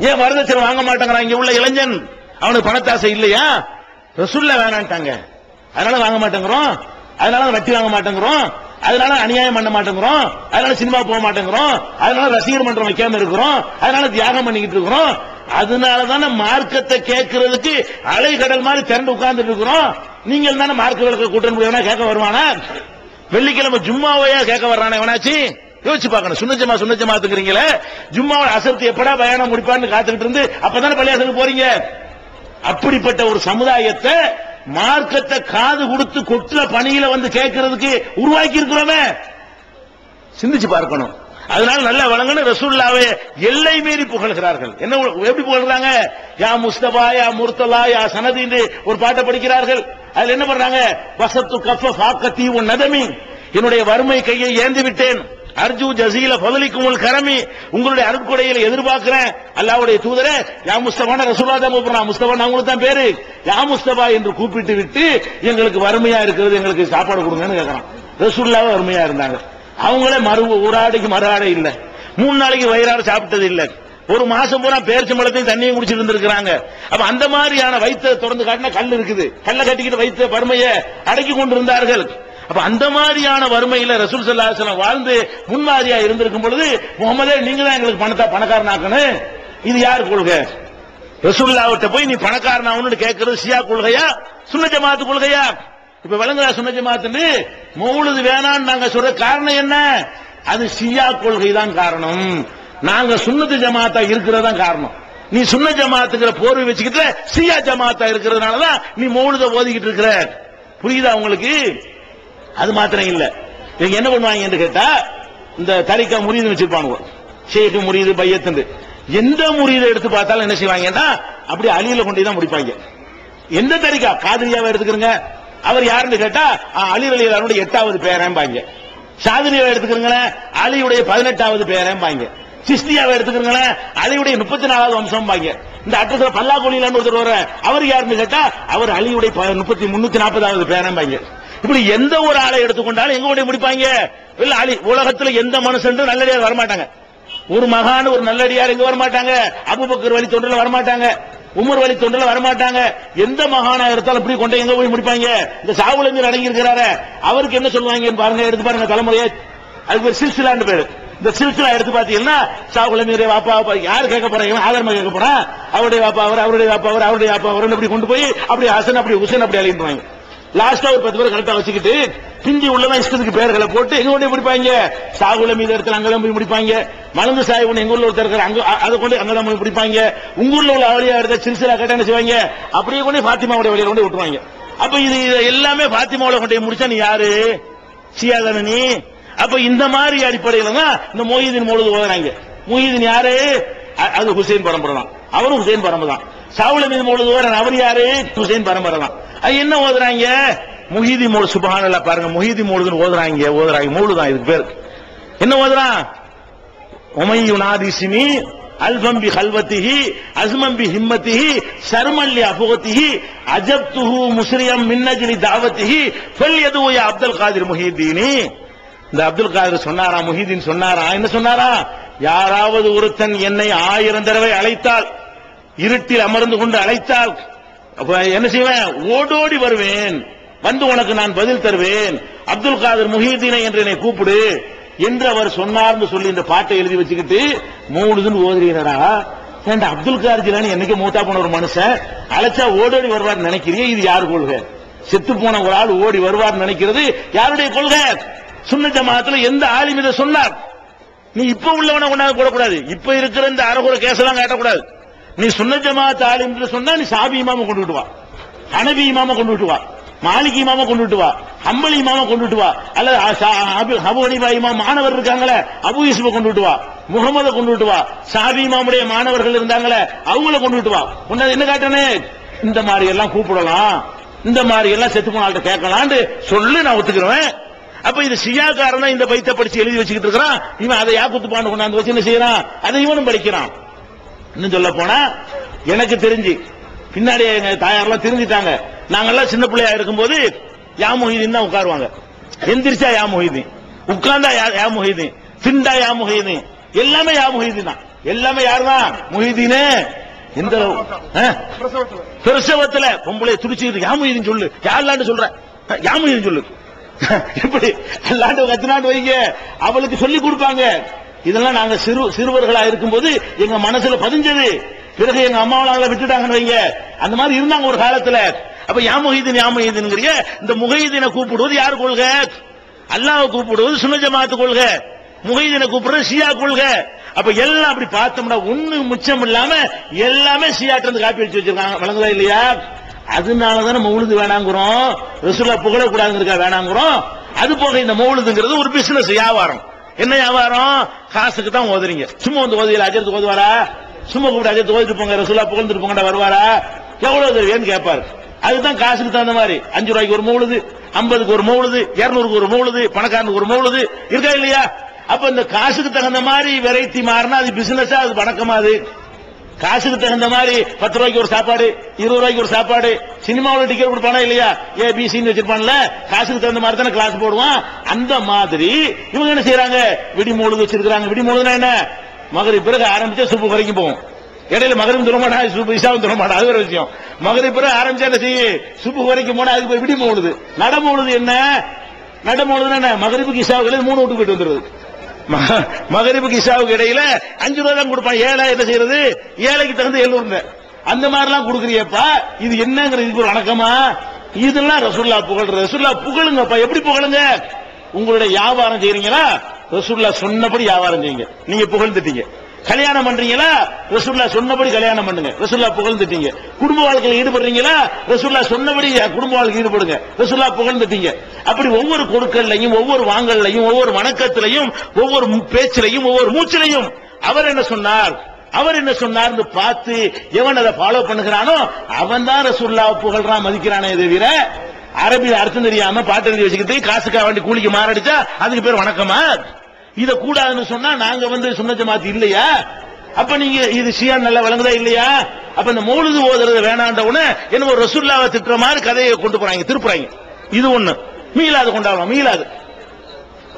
ஏன் வரதட்சணை வாங்க மாட்டேங்கிறான்? இங்க உள்ள இளைஞன். அவனுக்கு பணத்தாசை இல்லையா? ரசுல்ல வேணான்ட்டாங்க. அதனால வாங்க மாட்டேங்கிறோம். அதனால வட்டி வாங்க மாட்டேங்கிறோம். அதனால அநியாயம் பண்ண மாட்டேங்கிறோம். அதனால சினிமா போக மாட்டேங்கிறோம். அதனால ரசிகர் மன்றம் வைக்காம இருக்கிறோம். அதனால தியாகம் பண்ணிக்கிட்டு இருக்கிறோம். அதனால தானே மார்க்கத்தை கேட்கறதுக்கு அலைகடல் மாதிரி திரண்டு உட்கார்ந்துட்டு இருக்கிறோம். நீங்கள் தானே மார்க்க விளக்க கூட்டம் கேட்க வருவானா? வெள்ளிக்கிழமை ஜும்மாவையா கேட்க வர்றானே எவனாச்சு யோசிச்சு பார்க்கணும். சுண்ணச்சமா சுண்ணஜமாத்துக்கிறீங்களே ஜும்மாவோட அசர்த்து எப்படா பயணம் முடிப்பான்னு காத்துக்கிட்டு இருந்து அப்பதானே பள்ளியாசலுக்கு போறீங்க? அப்படிப்பட்ட ஒரு சமுதாயத்தை மார்க்கத்தை காது கொடுத்து கொட்டுல பணியில வந்து கேட்கறதுக்கு உருவாக்கி இருக்கிறோமே சிந்திச்சு பார்க்கணும். அதனால நல்லா வழங்கணும் ரசூல்லாவே எல்லை மீறி புகழ்கிறார்கள். என்ன எப்படி புகழ்றாங்க? யா முஸ்தபா யா முர்த்தலா யா சனதி என்று ஒரு பாட்டை படிக்கிறார்கள். அதுல என்ன பண்றாங்க? வசத்து கஃப ஃபாக்கத்தி உன் நதமி. என்னுடைய வறுமை கையை ஏந்தி விட்டேன் அர்ஜு ஜசீல பதலிக்கும் உங்கள் கரமி. உங்களுடைய அருட்கொடையில எதிர்பார்க்கிறேன். அல்லாவுடைய தூதரே யா முஸ்தபான ரசூலா தான் முஸ்தபா உங்களுக்கு தான் பேரு. யா முஸ்தபா என்று கூப்பிட்டு விட்டு எங்களுக்கு வறுமையா இருக்கிறது எங்களுக்கு சாப்பாடு கொடுங்கன்னு கேட்கறான் ரசூல்லாவே வறுமையா இருந்தாங்க. அவங்களே மறு ஒரு ஆடைக்கு மறு இல்ல. மூணு நாளைக்கு வயிறாட சாப்பிட்டது இல்ல. ஒரு மாசம் பூரா பேரிச்சம்பழத்தையும் தண்ணியும் குடிச்சிட்டு இருந்திருக்கிறாங்க. அப்ப அந்த மாதிரியான வயிற்றை திறந்து காட்டினா கல் இருக்குது. கல்ல கட்டிக்கிட்டு வைத்த வறுமையை அடக்கி கொண்டிருந்தார்கள். அப்ப அந்த மாதிரியான வறுமையில ரசூல் சல்லாஹம் வாழ்ந்து முன்மாதிரியா இருந்திருக்கும் பொழுது முகமதே நீங்க தான் எங்களுக்கு பணத்தை பணக்காரனாக்கணும். இது யார் கொள்கை? ரசூல்லாவிட்ட போய் நீ பணக்காரனாகணும்னு கேட்கறது ஷியா கொள்கையா? சுன்ன ஜமாத்து கொள்கையா? இப்ப விளங்குறா சுன்ன ஜமாத்துன்னு மௌலுது வேணான்னு நாங்க சொல்ற காரணம் என்ன? அது ஷியா கொள்கை தான் காரணம். நாங்க சுன்னத்து ஜமாத்தா இருக்கிறதா காரணம். நீ சுன்ன ஜமாத்துங்கிற போர்வை வச்சுக்கிட்டு சியா ஜமாத்தா இருக்கிறதுனாலதான் நீ மௌனத ஓதிக்கிட்டு இருக்கிற. புரியுதா உங்களுக்கு? அது மாத்திரம் இல்ல. இவங்க என்ன பண்ணுவாங்க என்று கேட்டா இந்த தரிக்கா முறியது வச்சிருப்பாங்க ஷேக் முறியது பையத்துண்டு. எந்த முறியதை எடுத்து பார்த்தாலும் என்ன செய்வாங்கன்னா அப்படி அழியில கொண்டு தான் முடிப்பாங்க. எந்த தரிக்கா? காதிரியாவை எடுத்துக்கிறங்க. அவர் யாருன்னு கேட்டா ஆ, அலி அலியுடைய எட்டாவது பேரம்பாங்க. சாதனியாவை எடுத்துக்கிறீங்களேன் அலியுடைய பதினெட்டாவது பேரம்பாங்க. சிஸ்தியாவை எடுத்துக்கிறீங்களேன் அலியுடைய முப்பத்தி நாலாவது வம்சம் பாங்க இந்த அட்ரஸ்ல பல்லா கோழிலான்னு ஒருத்தர் வர அவர் யாருன்னு கேட்டா அவர் அலியுடைய ப- முப்பத்தி முன்னூத்தி நாற்பதாவது பேரம்பாங்க. இப்படி எந்த ஒரு ஆளை எடுத்துக்கொண்டாலும் எங்க கொண்டு முடிப்பாங்க? இல்ல அழி உலகத்துல எந்த மனுஷன் நல்லடியார் வரமாட்டாங்க. ஒரு மகான் ஒரு நல்லடியார் எங்க வரமாட்டாங்க? அபுபக்கர் வழி தொண்டில் வரமாட்டாங்க. உமர் வழி தொண்டில் வரமாட்டாங்க. எந்த மகானா இருந்தாலும் இப்படி கொண்டு எங்க போய் முடிப்பாங்க? இந்த சாவுல மீர் அடங்கி இருக்கிறாரு அவருக்கு என்ன சொல்லுவாங்கன்னு பாருங்க எடுத்து பாருங்க தலைமுறையே. அதுக்கு ஒரு சில்சிலான்னு பேரு. இந்த சில்சிலா எடுத்து பாத்தீங்கன்னா சாகுல மீறே வாப்பா வாப்பா யார் கேட்க போறாங்க இவன் கேட்க போறான். அவருடைய வாப்பா அவர் அவருடைய வாப்பா அவர் அவருடைய வாப்பா அவர் அப்படி கொண்டு போய் அப்படி ஹசன் அப்படி ஹுசேன் அப்படி அழிந்துவாங்க லாஸ்டா ஒரு பத்து பேர் கரெக்டா வச்சுக்கிட்டு பிஞ்சி உள்ளதான் இஷ்டத்துக்கு பேர்களை போட்டு எங்க கொண்டு பிடிப்பாங்க. முடிப்பாங்க சாகுல மீது இடத்துல அங்கதான் போய் முடிப்பாங்க. மலந்து சாய் ஒண்ணு எங்க ஊர்ல ஒருத்தர் இருக்கிற அங்க அதை கொண்டு அங்கதான் போய் முடிப்பாங்க உங்க ஊர்ல உள்ள அவளியா இருந்த சிறுசிலா கேட்டா என்ன செய்வாங்க? அப்படியே கொண்டு பாத்திமாவுடைய வழியில கொண்டு விட்டுவாங்க அப்ப இது எல்லாமே பாத்திமாவுல கொண்டு முடிச்சா நீ யாரு? சியாதான நீ? அப்ப இந்த மாதிரி அடிப்படையில தான் இந்த மொய்தீன் முழுது ஓதுறாங்க. மொய்தீன் யாரு? அது ஹுசைன் பரம்பரை தான். அவரும் ஹுசைன் பரம்பரை தான். சாவுல மீது முழுது ஓதுறான் அவர் யாரு? ஹுசைன் பரம்பரை தான் அது என்ன ஓதுறாங்க? முஹிதி மூடு சுபஹானல்லாஹ் பாருங்க. முஹிதி மூடுதுன்னு ஓதுறாங்க ஓதுறாங்க. மூடு தான் இதுக்கு பேர். என்ன ஓதுறான் உமையு நாதிசினி அல்பம் பி அஸ்மம்பி அஸ்மம் பி ஹிம்மத்திஹி சர்மல்லி அபுகத்திஹி அஜப்துஹு முஸ்ரியம் மின்னஜினி தாவத்திஹி ஃபல் எதுவும் அப்துல் காதிர் முஹிதீனி. இந்த அப்துல் காதிர் சொன்னாரா? முஹிதீன் சொன்னாரா? என்ன சொன்னாரா? யாராவது ஒருத்தன் என்னை ஆயிரம் தடவை அழைத்தால் இருட்டில் அமர்ந்து கொண்டு அழைத்தால் அப்ப என்ன செய்வேன்? ஓடோடி வருவேன். வந்து உனக்கு நான் பதில் தருவேன். அப்துல் காதர் முஹீதீனை என்று என்னை கூப்பிடு என்று அவர் சொன்னார்னு சொல்லி இந்த பாட்டை எழுதி வச்சுக்கிட்டு மூணுதுன்னு ஓதுகிறாரா ஏண்டா அப்துல் காதர் ஜிலானி என்னைக்கு மூத்தா போன ஒரு மனுஷன்? அழைச்சா ஓடோடி வருவார் நினைக்கிறியே? இது யார் கொள்கை? செத்து போன ஒரு ஆள் ஓடி வருவார் நினைக்கிறது யாருடைய கொள்கை? சுன்ன ஜமாத்துல எந்த ஆலிம் இதை சொன்னார்? நீ இப்ப உள்ளவனை கொண்டாந்து போடக்கூடாது. இப்ப இருக்கிற இந்த அறகுற கேசெல்லாம் காட்டக்கூடாது. நீ சுன்ன ஜமாத் ஆலிம் என்று சொன்னா நீ சாபி இமாம கொண்டு விட்டு வா. ஹனபி இமாம கொண்டு விட்டு வா. மாலிக் இமாம கொண்டு விட்டு வா. ஹம்பலி இமாம கொண்டு விட்டு வா. அல்லது சா- அபு- அபு இமாம் மாணவர் இருக்காங்களே அபு யூசுஃப கொண்டு விட்டு வா. முகமத கொண்டு விட்டு வா. சாபி இமாமுடைய மாணவர்கள் இருந்தாங்களே அவங்கள கொண்டு விட்டு வா. உன்னை என்ன காட்டனே இந்த மாதிரி எல்லாம் கூப்பிடலாம். இந்த மாதிரி எல்லாம் செத்து போன ஆள்கிட்ட கேட்கலான்னு சொல்லு நான் ஒத்துக்கிறேன். அப்ப இது சியாக்காரன் தான் இந்த பைத்த படிச்சு எழுதி வச்சுக்கிட்டு இருக்கிறான். இவன் அதை யாக்குத்துப்பாண்டு கொண்டாந்து வச்சு என்ன செய்யறான்? அதை இவனும் படிக்கிறான். இன்னும் சொல்ல போனா எனக்கு தெரிஞ்சு பின்னாடி எங்க தாயாரெல்லாம் தெரிஞ்சுட்டாங்க. நாங்கெல்லாம் சின்ன பிள்ளையா இருக்கும்போது யா மொஹிதீன் தான் உட்காருவாங்க. எந்திரிச்சா யா மொஹிதீன். உட்கார்ந்தா யா- யா மொஹிதீன். திண்டா யா மொஹிதீன். எல்லாமே யா மொஹிதீன் தான். எல்லாமே யாருதான் முஹிதீனே. எந்த பிரசவத்துல பொம்பளை துடிச்சுக்கிட்டு யாமுயின்னு சொல்லு. யாருலான்னு சொல்ற? யாமுயின்னு சொல்லு. இப்படி அல்லாண்டு கத்துனாண்டு வைங்க. அவளுக்கு சொல்லி கொடுப்பாங்க. இதெல்லாம் நாங்க சிறு சிறுவர்களா இருக்கும்போது எங்க மனசுல பதிஞ்சது. பிறகு எங்க அம்மாவளால விட்டுட்டாங்கன்னு வைங்க. அந்த மாதிரி இருந்தாங்க ஒரு காலத்துல. அப்ப யாமுஹீதீன் யாமுஹீதீன்ங்கிறிய இந்த முகைதீனை கூப்பிடுவது யார் கொள்க? அல்லாஹ் கூப்பிடுவது சுனஜமாத்து கொள்க கொள்கை. முகைதீனை கூப்பிடுறது ஷியா கொள்கை. அப்ப எல்லாம் அப்படி பார்த்தோம்னா ஒண்ணு மிச்சம் இல்லாம எல்லாமே ஷியாட்டு காப்பி அடிச்சு வச்சிருக்காங்க. வழங்குதா இல்லையா? அதனாலதான் மௌலுது வேணாங்கிறோம். ரசூலா புகழக்கூடாதுங்கிறக்கா வேணாங்கிறோம். அது போக இந்த மௌலுதுங்கிறது ஒரு பிசினஸ் வியாபாரம். என்ன வியாபாரம்? காசுக்கு தான் ஓதுறீங்க. சும்மா வந்து ஓதுவீங்க அஜயத்துக்கு ஓதுவாரா? சும்மா கூப்பிட்டு அஜரத்து ஓதிட்டு போங்க ரசூலா புகழ்ந்துட்டு போங்கடா வருவாரா? எவ்வளவு தருவேன்னு கேட்பாரு. அதுதான் காசுக்கு தகுந்த மாதிரி. அஞ்சு ரூபாய்க்கு ஒரு மூழுது ஐம்பதுக்கு ஒரு மூழுது இருநூறுக்கு ஒரு மூழுது பணக்காரனுக்கு ஒரு மூழுது இருக்கா இல்லையா? அப்ப இந்த காசுக்கு தகுந்த மாதிரி வெரைட்டி மாறினா அது பிசினஸா அது பணக்கமா அது? காசுக்கு தகுந்த மாதிரி பத்து ரூபாய்க்கு ஒரு சாப்பாடு இருபது ரூபாய்க்கு ஒரு சாப்பாடு சினிமாவில் டிக்கெட் கொடுப்பானா இல்லையா? ஏ பிசின்னு வச்சிருப்பான்ல. காசுக்கு தகுந்த மாதிரி தானே கிளாஸ் போடுவான். அந்த மாதிரி இவங்க என்ன செய்யறாங்க? விடி மூழுது வச்சிருக்காங்க விடி மூழுதுனா என்ன? மகரி பிறகு ஆரம்பிச்சா சுப்பு வரைக்கும் போவோம் இடையில மகரும் தொட மாட்டா சுப்பு இசாவும் தொட அது ஒரு விஷயம். மகரி பிறகு ஆரம்பிச்சா என்ன செய்ய? சுப்பு வரைக்கும் போனா அதுக்கு போய் விடி மூழுது நட மூழுது என்ன? நட மூழுதுன்னா என்ன? மகரிப்புக்கு இசாவுக்கு மூணு விட்டு போயிட்டு வந்துருது. மகரிபுக்கு இஷாவுக்கு இடையில அஞ்சு ரூபா தான் கொடுப்பான். ஏழை என்ன செய்யறது? ஏழைக்கு தகுந்த எழுநூறு அந்த மாதிரிலாம் கொடுக்குறியப்பா. இது என்னங்கிற இதுக்கு ஒரு வணக்கமா? இதெல்லாம் ரசுல்லா புகழ்ற ரசுல்லா புகழுங்கப்பா. எப்படி புகழுங்க? உங்களுடைய வியாபாரம் செய்யறீங்களா ரசுல்லா சொன்னபடி வியாபாரம் செய்யுங்க. நீங்க புகழ்ந்துட்டீங்க. கல்யாணம் பண்றீங்களா? ரசூல்லா சொன்னபடி கல்யாணம் பண்ணுங்க. ரசூல்லா புகழ்ந்துட்டீங்க. குடும்ப வாழ்க்கையில் ஈடுபடுறீங்களா? ரசூல்லா சொன்னபடி குடும்ப வாழ்க்கை ஈடுபடுங்க. ரசூல்லா புகழ்ந்துட்டீங்க. அப்படி ஒவ்வொரு கொடுக்கல்லையும் ஒவ்வொரு வாங்கல்லையும் ஒவ்வொரு வணக்கத்திலையும் ஒவ்வொரு பேச்சிலையும் ஒவ்வொரு மூச்சிலையும் அவர் என்ன சொன்னார்? அவர் என்ன சொன்னார்னு பார்த்து எவன் அதை ஃபாலோ பண்ணுகிறானோ அவன் தான் ரசூல்லாவை புகழ்றான் மதிக்கிறானே தவிர அரபியில் அர்த்தம் தெரியாம பாட்டு எழுதி வச்சுக்கிட்டு காசுக்காக வேண்டி கூலிக்கு மாரடிச்சா அதுக்கு பேர் வணக்கமா? இத கூடாதுன்னு சொன்னா நாங்க வந்து சுன்ன ஜமாத் இல்லையா? அப்ப நீங்க இது ஷியா நல்லா வழங்குதா இல்லையா? அப்ப இந்த மூழுது ஓதுறது வேணாண்ட உடனே என்ன ஒரு ரசூல்லாவை திட்டுற மாதிரி கதையை கொண்டு போறாங்க திருப்புறாங்க. இது ஒண்ணு. மீளாது கொண்டாடலாம் மீளாது.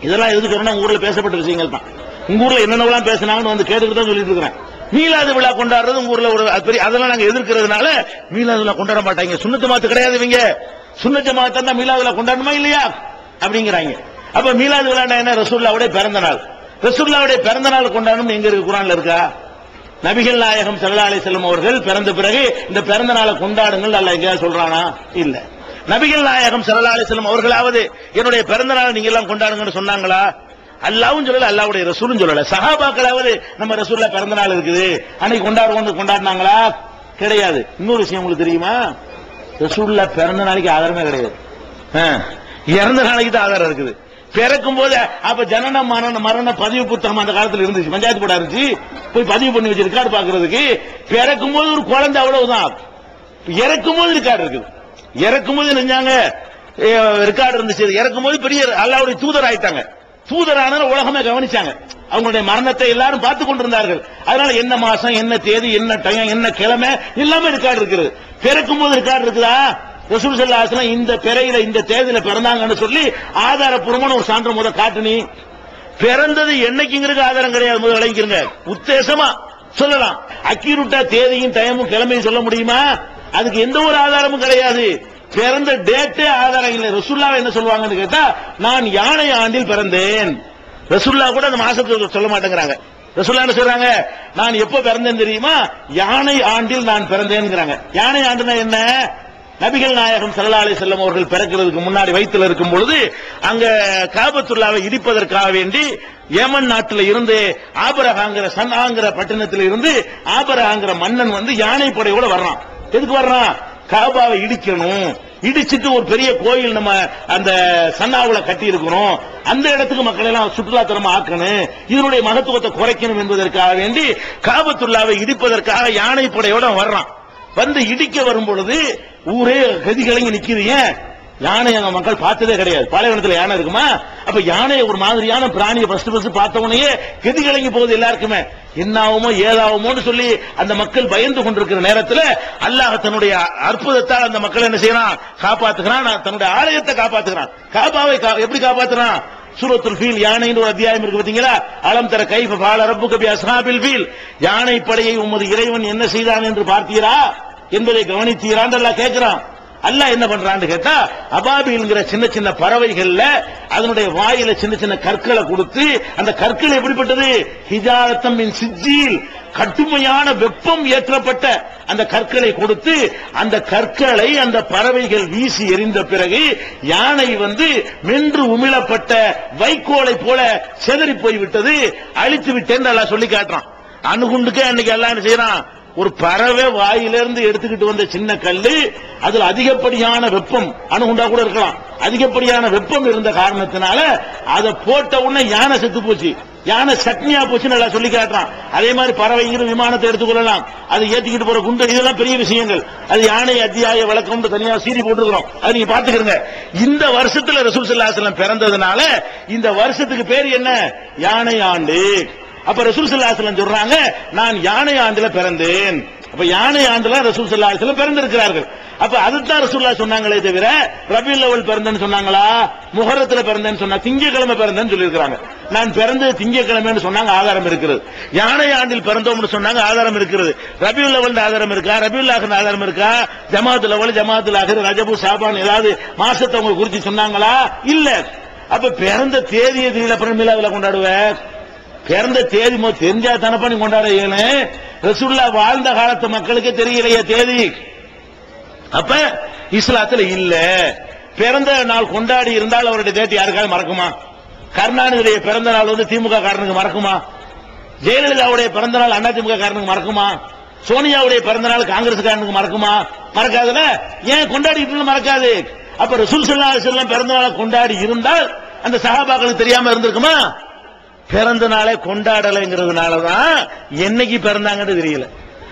இதெல்லாம் எதுக்கு வரணும் ஊர்ல பேசப்பட்ட விஷயங்கள் தான். உங்க ஊர்ல என்னென்னலாம் பேசினாங்கன்னு வந்து கேட்டுக்கிட்டு தான் சொல்லிட்டு இருக்கிறேன். மீளாது விழா கொண்டாடுறது உங்க ஊர்ல ஒரு அது பெரிய அதெல்லாம் நாங்க எதிர்க்கிறதுனால மீளாது விழா கொண்டாட மாட்டாங்க. சுண்ணத்து மாத்து கிடையாது இவங்க. சுண்ணத்து மாத்தா மீளாது விழா கொண்டாடணுமா இல்லையா? அப்படிங்கிறாங்க. அப்ப மீலாது விழா என்ன? ரசூல்லாவுடைய பிறந்த நாள் ரசூல்லாவுடைய பிறந்த நாள் கொண்டாடணும் எங்க இருக்கு? குரான்ல இருக்கா? நபிகள் நாயகம் சல்லா அலி வஸல்லம் அவர்கள் பிறந்த பிறகு இந்த பிறந்த நாளை கொண்டாடுங்கள் அல்ல எங்கேயாவது சொல்றானா? இல்ல. நபிகள் நாயகம் சல்லா அலி வஸல்லம் அவர்களாவது என்னுடைய பிறந்த நாளை நீங்க எல்லாம் கொண்டாடுங்கன்னு சொன்னாங்களா? அல்லாவும் சொல்லல அல்லாவுடைய ரசூலும் சொல்லல. சஹாபாக்களாவது நம்ம ரசூல்ல பிறந்த நாள் இருக்குது. அன்னைக்கு கொண்டாடுவோம் கொண்டாடினாங்களா? கிடையாது. இன்னொரு விஷயம் உங்களுக்கு தெரியுமா? ரசூல்ல பிறந்த நாளைக்கு ஆதாரமே கிடையாது. ஆ, இறந்த நாளைக்கு தான் ஆதாரம் இருக்குது. பிறக்கும் போது அப்ப ஜனன மரண மரண பதிவு புத்தகம் அந்த காலத்துல இருந்துச்சு. பஞ்சாயத்து போட இருந்துச்சு. போய் பதிவு பண்ணி வச்சு ரெக்கார்டு பாக்குறதுக்கு. பிறக்கும் போது ஒரு குழந்தை அவ்வளவுதான். இறக்கும் போது ரெக்கார்டு இருக்குது இறக்கும் போது நினைஞ்சாங்க ரெக்கார்டு இருந்துச்சு. இறக்கும் போது பெரிய அல்லாவுடைய தூதர் ஆயிட்டாங்க. தூதரான உலகமே கவனிச்சாங்க. அவங்களுடைய மரணத்தை எல்லாரும் பார்த்து கொண்டிருந்தார்கள். அதனால என்ன மாசம் என்ன தேதி என்ன டைம் என்ன கிழமை எல்லாமே ரெக்கார்டு இருக்குது. பிறக்கும் போது ரெக்கார்டு இருக்குதா? ரசூல் சல்லாஹ் இந்த பிறையில இந்த தேதியில பிறந்தாங்கன்னு சொல்லி ஆதாரப்பூர்வமான ஒரு சான்று முத காட்டுனி பிறந்தது என்னைக்குங்கிறது ஆதாரம் கிடையாது. முதல் விளங்கிக்கிறங்க உத்தேசமா சொல்லலாம். அக்கீருட்டா தேதியும் டைமும் கிழமையும் சொல்ல முடியுமா? அதுக்கு எந்த ஒரு ஆதாரமும் கிடையாது. பிறந்த டேட்டே ஆதாரம் இல்லை. ரசுல்லா என்ன சொல்லுவாங்கன்னு கேட்டா நான் யானை ஆண்டில் பிறந்தேன். ரசுல்லா கூட அந்த மாசத்தை சொல்ல மாட்டேங்கிறாங்க. ரசுல்லா என்ன சொல்றாங்க? நான் எப்ப பிறந்தேன் தெரியுமா? யானை ஆண்டில் நான் பிறந்தேன்ங்கிறாங்க. யானை ஆண்டுனா என்ன? நபிகள் நாயகம் ஸல்லல்லாஹு அலைஹி அவர்கள் பிறக்கிறதுக்கு முன்னாடி வயிற்றுல இருக்கும் பொழுது அங்க காபத்துள்ளாவை இடிப்பதற்காக வேண்டி ஏமன் நாட்டில் இருந்து ஆபரகாங்கிற சன்னாங்கிற பட்டணத்தில் இருந்து ஆபரகாங்கிற மன்னன் வந்து யானை படையோட வர்றான். எதுக்கு வர்றான்? காபாவை இடிக்கணும். இடிச்சிட்டு ஒரு பெரிய கோயில் நம்ம அந்த சன்னாவுல கட்டி இருக்கிறோம் அந்த இடத்துக்கு மக்களை எல்லாம் சுற்றுலாத்தலமா ஆக்கணும். இதனுடைய மகத்துவத்தை குறைக்கணும் என்பதற்காக வேண்டி காபத்துள்ளாவை இடிப்பதற்காக யானை படையோட வர்றான். வந்து இடிக்க வரும் பொழுது ஊரே கதி கலங்கி நிக்குது ஏன்? யானை அங்க மக்கள் பார்த்ததே கிடையாது. பாலைவனத்துல யானை இருக்குமா? அப்ப யானையை ஒரு மாதிரியான பிராணியை ஃபர்ஸ்ட் ஃபர்ஸ்ட் பார்த்த உடனே கெதி கலங்கி போகுது எல்லாருக்குமே. என்ன ஆகுமோ ஏதாகுமோன்னு சொல்லி அந்த மக்கள் பயந்து கொண்டிருக்கிற நேரத்துல அல்லாஹ் தன்னுடைய அற்புதத்தால் அந்த மக்கள் என்ன செய்யறான்? காப்பாத்துக்கிறான் தன்னுடைய ஆலயத்தை காப்பாத்துக்கிறான் காபாவை கா- எப்படி காப்பாத்துறான்? சூரத்துல் ஃபீல் யானைன்னு ஒரு அத்தியாயம் இருக்கு பாத்தீங்களா? அலம் தர கைஃப பால ரப்பு கபி அஸ்ஹாபில் ஃபீல். யானை படையை உமது இறைவன் என்ன செய்தான் என்று பார்த்தீரா? என்பதை கவனித்தீரான் அல்லா கேட்கிறான். அல்லா என்ன பண்றான்னு கேட்டா அபாபிங்கிற சின்ன சின்ன பறவைகள்ல அதனுடைய வாயில சின்ன சின்ன கற்களை கொடுத்து அந்த கற்கள் எப்படிப்பட்டது? ஹிஜாரத்தம் மின் சிஜில் கடுமையான வெப்பம் ஏற்றப்பட்ட அந்த கற்களை கொடுத்து அந்த கற்களை அந்த பறவைகள் வீசி எறிந்த பிறகு யானை வந்து மென்று உமிழப்பட்ட வைக்கோலை போல செதறி போய்விட்டது. அழித்து விட்டேன் அல்லாஹ் சொல்லி காட்டுறான். அணுகுண்டுக்கே அன்னைக்கு எல்லாம் என்ன செய்யறான்? ஒரு பறவை வாயிலிருந்து எடுத்துக்கிட்டு வந்த சின்ன கல்லு அதுல அதிகப்படியான வெப்பம் அணுகுண்டா கூட இருக்கலாம். அதிகப்படியான வெப்பம் இருந்த காரணத்தினால அதை போட்ட உடனே யானை செத்து போச்சு. யானை சட்னியா போச்சு நல்லா சொல்லி காட்டுறான். அதே மாதிரி பறவைங்கிற விமானத்தை எடுத்துக்கொள்ளலாம் அது ஏத்திக்கிட்டு போற குண்டு இதெல்லாம் பெரிய விஷயங்கள். அது யானை அத்தியாய வழக்கம் தனியா சீரி போட்டுருக்கிறோம். அது நீங்க பாத்துக்கிறங்க இந்த வருஷத்துல ரசூல் ஸல்லல்லாஹு பிறந்ததுனால இந்த வருஷத்துக்கு பேர் என்ன? யானை ஆண்டு. அப்ப ரசூல் ஸல்லல்லாஹு சொல்றாங்க நான் யானை ஆண்டுல பிறந்தேன். அப்ப யானை ஆண்டுல ரசூல் ஸல்லல்லாஹு பிறந்திருக்கிறார்கள். அப்ப அதுதான் ரசூல்லா சொன்னாங்களே தவிர ரபி லெவல் பிறந்தேன்னு சொன்னாங்களா? முகரத்துல பிறந்தேன்னு சொன்னா திங்கக்கிழமை பிறந்தேன்னு சொல்லியிருக்கிறாங்க. நான் பிறந்தது திங்கக்கிழமைன்னு சொன்னாங்க ஆதாரம் இருக்கிறது யானை ஆண்டில் பிறந்தோம்னு சொன்னாங்க ஆதாரம் இருக்கிறது ரபி அவல் ஆதாரம் இருக்கா? ரபி ஆஹர் ஆதாரம் இருக்கா? ஜமாத் அவல் ஜமாத் லாகர் ரஜபு சாபான் ஏதாவது மாசத்தை அவங்க குறிச்சு சொன்னாங்களா? இல்ல. அப்ப பிறந்த தேதியை தெரியல அப்புறம் கொண்டாடுவேன். பிறந்த தேதி தெரிஞ்சா தானே பண்ணி கொண்டாட இயலும் வாழ்ந்த காலத்து மக்களுக்கு தெரியலையே தேதி. அப்ப இஸ்லாத்துல இல்ல. பிறந்த நாள் கொண்டாடி இருந்தால் அவருடைய தேதி யாருக்காவது மறக்குமா? கருணாநிதியுடைய பிறந்த நாள் வந்து திமுக காரனுக்கு மறக்குமா? ஜெயலலிதாவுடைய பிறந்த நாள் அதிமுக காரனுக்கு மறக்குமா? சோனியாவுடைய பிறந்த நாள் காங்கிரஸ் காரனுக்கு மறக்குமா? மறக்காதுல? ஏன் கொண்டாடிட்டு மறக்காது. அப்ப ரசூல் ஸல்லல்லாஹு அலைஹி பிறந்த நாளை கொண்டாடி இருந்தால் அந்த சகாபாக்களுக்கு தெரியாம இருந்திருக்குமா? பிறந்த நாளை கொண்டாடலைங்கிறதுனாலதான் என்னைக்கு பிறந்தாங்கன்னு தெரியல.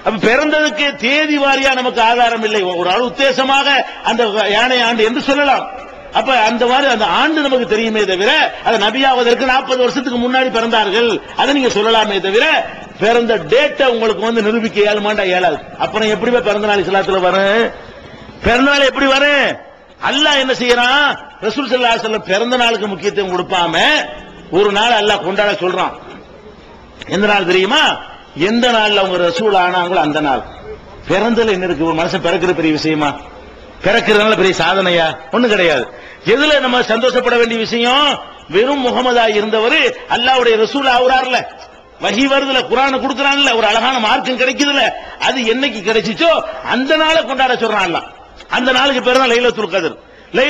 அப்ப பிறந்ததுக்கு தேதி வாரியா நமக்கு ஆதாரம் இல்லை. ஒரு ஆள் உத்தேசமாக அந்த யானை ஆண்டு என்று சொல்லலாம். அப்ப அந்த மாதிரி அந்த ஆண்டு நமக்கு தெரியுமே தவிர அது நபியாவதற்கு நாற்பது வருஷத்துக்கு முன்னாடி பிறந்தார்கள். அதை நீங்க சொல்லலாமே தவிர பிறந்த டேட்டை உங்களுக்கு வந்து நிரூபிக்க இயலுமாண்டா ஏழாது. அப்புறம் எப்படி பிறந்த நாள் இஸ்லாத்துல வரும் பிறந்த நாள் எப்படி வரும் அல்லாஹ் என்ன செய்யறான்? ரசூல் சல்லா சொல்ல பிறந்த நாளுக்கு முக்கியத்துவம் கொடுப்பாம ஒரு நாள் அல்லாஹ் கொண்டாட சொல்றான். எந்த நாள் தெரியுமா? எந்த நாள்ல அவங்க ரசூல் ஆனாங்களோ அந்த நாள். பிறந்ததுல என்ன இருக்கு? ஒரு மனுஷன் பிறக்கிற பெரிய விஷயமா? பிறக்கிறதுனால பெரிய சாதனையா? ஒண்ணு கிடையாது. எதுல நம்ம சந்தோஷப்பட வேண்டிய விஷயம்? வெறும் முகமதா இருந்தவர் அல்லாவுடைய ரசூல் ஆகுறாருல. வகி வருதுல குரான கொடுக்கறான்ல. ஒரு அழகான மார்க்கம் கிடைக்குதுல. அது என்னைக்கு கிடைச்சிச்சோ அந்த நாளை கொண்டாட சொல்றான்ல அந்த நாளுக்கு பேர் தான் லைலத்துல் கத்ர்.